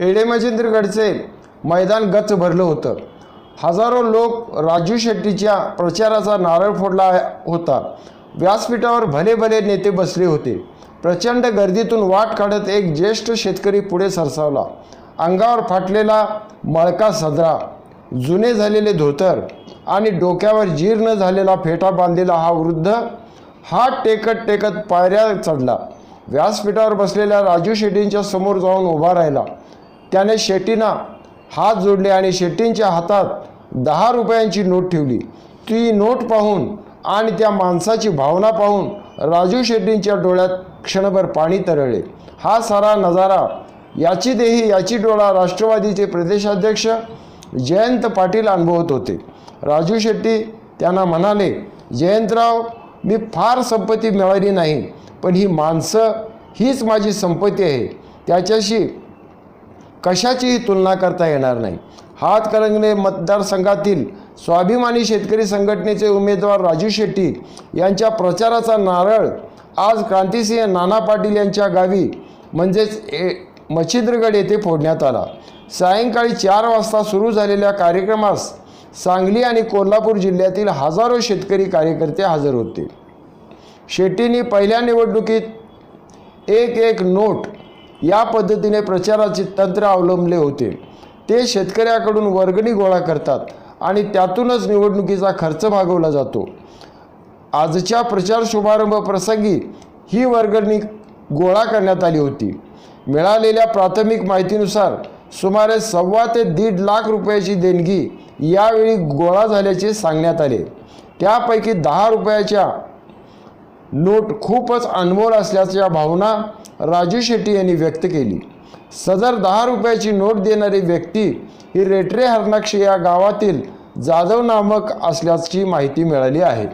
एडेमचिंद्रगडचे मैदान गच्च भरलं होतं. हजारो लोक राजू शेट्टीच्या प्रचाराचा नारळ फोडला होता. व्यासपीठावर भले भले नेते बसले होते. प्रचंड गर्दीतून वाट काढत एक ज्येष्ठ शेतकरी पुढे सरसावला. अंगावर फाटलेला मळका सदरा जुने झालेले धोतर आणि डोक्यावर जीर्ण झालेला फेटा बांधलेला हा वृद्ध हात टेकत टेकत पायऱ्या चढला. व्यासपीठावर बसलेल्या राजू शेट्टींच्या समोर जाऊन उभा राहिला. त्याने शेट्टींना हात जोडले आणि शेट्टींच्या हातात दहा रुपयांची नोट ठेवली. ती नोट पाहून आणि त्या माणसाची भावना पाहून राजू शेट्टींच्या डोळ्यात क्षणभर पाणी तरळले. हा सारा नजारा याची देही याची डोळा राष्ट्रवादीचे प्रदेशाध्यक्ष जयंत पाटील अनुभवत होते. राजू शेट्टी त्यांना म्हणाले जयंतराव मी फार संपत्ती मिळाली नाही पण ही माणसं हीच माझी संपत्ती आहे. त्याच्याशी कशाचीही तुलना करता येणार नाही. हातकरंगणे मतदारसंघातील स्वाभिमानी शेतकरी संघटनेचे उमेदवार राजू शेट्टी यांच्या प्रचाराचा नारळ आज क्रांतिसिंह नाना पाटील यांच्या गावी म्हणजेच ए मच्छिंद्रगड येथे फोडण्यात आला. सायंकाळी चार वाजता सुरू झालेल्या कार्यक्रमास सांगली आणि कोल्हापूर जिल्ह्यातील हजारो शेतकरी कार्यकर्ते हजर होते. शेट्टींनी पहिल्या निवडणुकीत एक एक नोट या पद्धतीने प्रचाराचे तंत्र अवलंबले होते. ते शेतकऱ्याकडून वर्गणी गोळा करतात आणि त्यातूनच निवडणुकीचा खर्च भागवला जातो. आजच्या प्रचार शुभारंभ प्रसंगी ही वर्गणी गोळा करण्यात आली होती. मिळालेल्या प्राथमिक माहितीनुसार सुमारे सव्वा ते दीड लाख रुपयाची देणगी यावेळी गोळा झाल्याचे सांगण्यात आले. त्यापैकी दहा रुपयाच्या नोट खूपच अनमोल असल्याच्या भावना राजू शेट्टी यांनी व्यक्त केली. सदर दहा रुपयाची नोट देणारी व्यक्ती ही रेटरे हरणाक्ष या गावातील जाधव नामक असल्याची माहिती मिळाली आहे.